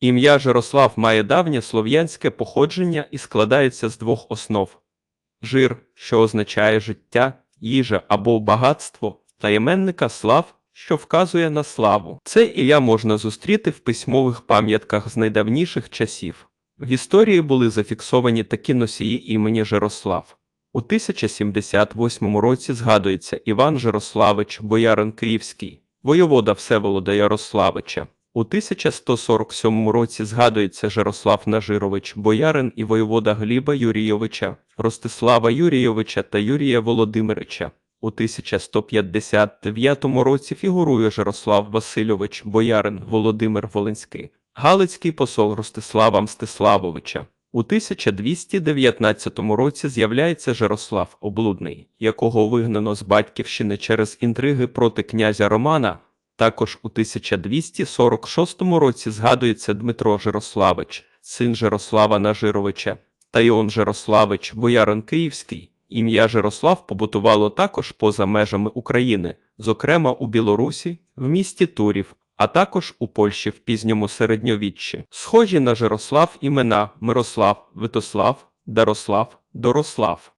Ім'я Жирослав має давнє слов'янське походження і складається з двох основ: жир, що означає життя, їжа або багатство, та іменника слав, що вказує на славу. Це ім'я можна зустріти в письмових пам'ятках з найдавніших часів. В історії були зафіксовані такі носії імені Жирослав. У 1078 році згадується Іван Жирославич, боярин Київський, воєвода Всеволода Ярославича. У 1147 році згадується Жирослав Нажирович, боярин і воєвода Гліба Юрійовича, Ростислава Юрійовича та Юрія Володимирича. У 1159 році фігурує Жирослав Васильович, боярин Володимир Волинський, Галицький посол Ростислава Мстиславовича. У 1219 році з'являється Жирослав Облудний, якого вигнано з батьківщини через інтриги проти князя Романа. Також у 1246 році згадується Дмитро Жирославич, син Жирослава Нажировича, та Іон Жирославич, боярин Київський. Ім'я Жирослав побутувало також поза межами України, зокрема у Білорусі, в місті Турів, а також у Польщі в пізньому середньовіччі. Схожі на Жирослав імена Мирослав, Витослав, Дарослав, Дорослав.